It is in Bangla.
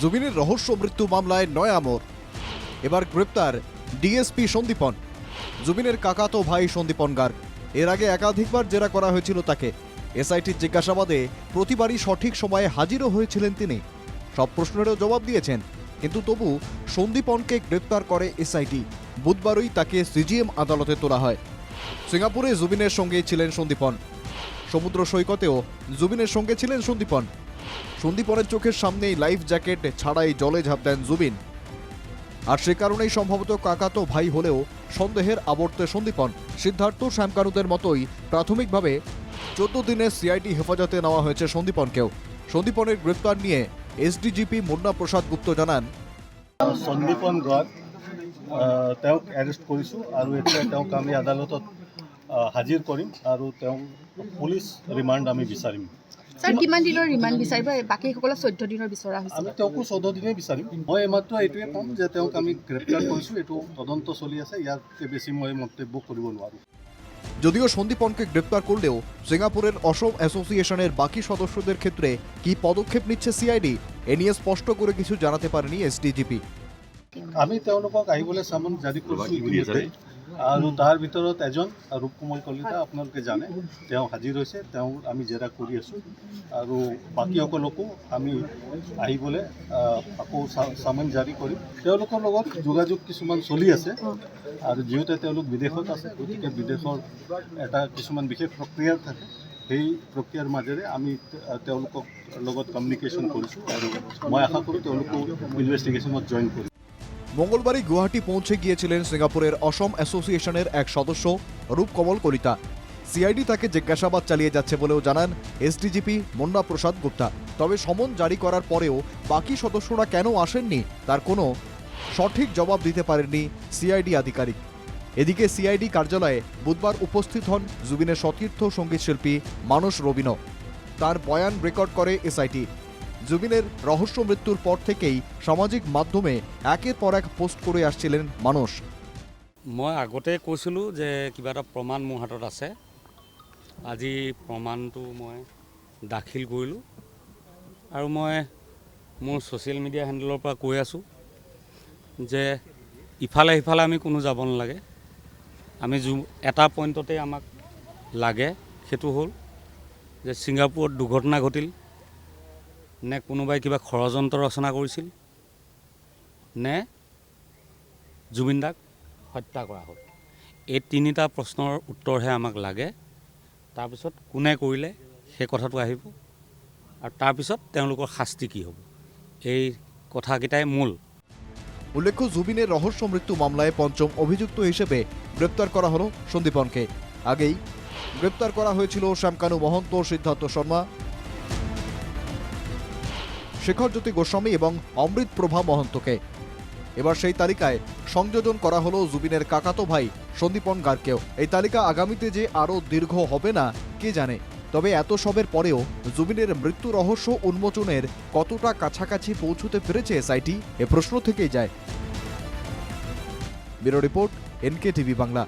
জুবিনের রহস্য মৃত্যু মামলায় নয় আমর এবার গ্রেপ্তার ডিএসপি সন্দীপন। জুবিনের কাকাতো ভাই সন্দীপন গার্গ এর আগে একাধিকবার জেরা করা হয়েছিল তাকে। এসআইটির জিজ্ঞাসাবাদে প্রতিবারই সঠিক সময়ে হাজিরও হয়েছিলেন তিনি। সব প্রশ্নেরও জবাব দিয়েছেন। কিন্তু তবু সন্দীপনকে গ্রেপ্তার করে এসআইটি। বুধবারই তাকে সিজিএম আদালতে তোলা হয়। সিঙ্গাপুরে জুবিনের সঙ্গেই ছিলেন সন্দীপন। সমুদ্র সৈকতেও জুবিনের সঙ্গে ছিলেন সন্দীপন। সন্দীপনের চোখের সামনেই লাইফ জ্যাকেট ছাড়াই জলে ঝাঁপ দেন জুবিন। আর সে কারণেই সম্ভবত কাকাতো ভাই হলেও সন্দেহের আবর্তে সন্দীপন সিদ্ধার্থ শ্যামকানুদের মতোই প্রাথমিকভাবে চোদ্দ দিনের সিআইডি হেফাজতে নেওয়া হয়েছে সন্দীপনকেও সন্দীপনের গ্রেপ্তার নিয়ে এসডিজিপি মুন্না প্রসাদ গুপ্ত জানান। সন্দীপন গড় তেওঁক এৰেষ্ট কৰিছোঁ আৰু এতিয়া তেওঁক আমি আদালতত হাজিৰ কৰিম আৰু তেওঁক পুলিচ ৰিমাণ্ড আমি বিচাৰিম। ছাৰ কিমান দিনৰ ৰিমাণ্ড বিচাৰিব? বাকীসকলক চৈধ্য দিনৰ বিচৰা হৈছে। আমি তেওঁকো চৈধ্য দিনেই বিচাৰিম। মই এইমাত্ৰ এইটোৱে ক'ম যে তেওঁক আমি গ্ৰেপ্তাৰ কৰিছোঁ। এইটো তদন্ত চলি আছে। ইয়াতকৈ বেছি মই মন্তব্য কৰিব নোৱাৰোঁ। যদিও সন্দীপনকে গ্রেপ্তার করলেও সিঙ্গাপুরের অসম অ্যাসোসিয়েশনের বাকি সদস্যদের ক্ষেত্রে কি পদক্ষেপ নিচ্ছে সিআইডি এ নিয়ে স্পষ্ট করে কিছু জানাতে পারেনি এসডিজিপি। আমি তেওঁলোকক আহিবলৈ চামন জাৰি কৰিছোঁ আৰু তাৰ ভিতৰত এজন ৰূপকোমল কলিতা আপোনালোকে জানে, তেওঁ হাজিৰ হৈছে, তেওঁ আমি জেৰা কৰি আছোঁ। আৰু বাকীসকলকো আমি আহিবলৈ আকৌ চামন জাৰি কৰিম। তেওঁলোকৰ লগত যোগাযোগ কিছুমান চলি আছে আৰু যিহেতু তেওঁলোক বিদেশত আছে, গতিকে বিদেশৰ এটা কিছুমান বিশেষ প্ৰক্ৰিয়া থাকে, সেই প্ৰক্ৰিয়াৰ মাজেৰে আমি তেওঁলোকক লগত কমিউনিকেশ্যন কৰিছোঁ। আৰু মই আশা কৰোঁ তেওঁলোকো ইনভেষ্টিগেশ্যনত জইন কৰিব। মঙ্গলবারই গুয়াহাটি পৌঁছে গিয়েছিলেন সিঙ্গাপুরের অসম অ্যাসোসিয়েশনের এক সদস্য, রূপকমল কলিতা। সিআইডি তাকে জিজ্ঞাসাবাদ চালিয়ে যাচ্ছে বলেও জানান এসডিজিপি মুন্না প্রসাদ গুপ্তা। তবে সমন জারি করার পরেও বাকি সদস্যরা কেন আসেননি, তার কোনো সঠিক জবাব দিতে পারেননি সিআইডি আধিকারিক। এদিকে সিআইডি কার্যালয়ে বুধবার উপস্থিত হন জুবিনের সতীর্থ সংগীত শিল্পী মানস রবিনো তার বয়ান রেকর্ড করে এসআইটি। জুবিনের রহস্য মৃত্যুর পর থেকেই সামাজিক মাধ্যমে একের পর এক পোস্ট করে আসছিলেন মানুষ মই আগতে কৈছিলোঁ যে কিবা এটা প্ৰমাণ মোৰ হাতত আছে। আজি প্ৰমাণটো মই দাখিল কৰিলোঁ। আৰু মই মোৰ ছ'চিয়েল মিডিয়া হেণ্ডেলৰ পৰা কৈ আছোঁ যে ইফালে সিফালে আমি কোনো যাব নালাগে। আমি জো এটা পইণ্টতে আমাক লাগে। সেইটো হ'ল যে ছিংগাপুৰত দুৰ্ঘটনা ঘটিল। নে কোনোবাই কিবা ষড়যন্ত্ৰ ৰচনা কৰিছিল? নে জুবিন দাক হত্যা কৰা হ'ল? এই তিনিটা প্ৰশ্নৰ উত্তৰহে আমাক লাগে। তাৰপিছত কোনে কৰিলে সেই কথাটো আহিব। আৰু তাৰপিছত তেওঁলোকৰ শাস্তি কি হ'ব? এই কথাকেইটাই মূল। উল্লেখ্য জুবিনের রহস্য মৃত্যু মামলায় পঞ্চম অভিযুক্ত হিসেবে গ্রেপ্তার করা হলো সন্দীপনকে। আগেই গ্রেপ্তার করা হয়েছিল শ্যামকানু মহন্ত, সিদ্ধার্থ শর্মা। শেখরজ্যোতি গোস্বামী এবং অমৃত প্রভা মহন্তকে। এবার সেই তালিকায় সংযোজন করা হলো জুবিনের কাকাতো ভাই সন্দীপন গার্গকেও। এই তালিকা আগামীতে যে আরও দীর্ঘ হবে না, কে জানে? তবে এত সবের পরেও জুবিনের মৃত্যু রহস্য উন্মোচনের কতটা কাছাকাছি পৌঁছতে পেরেছে এসআইটি, এ প্রশ্ন থেকেই যায়। Bureau report NK TV Bangla.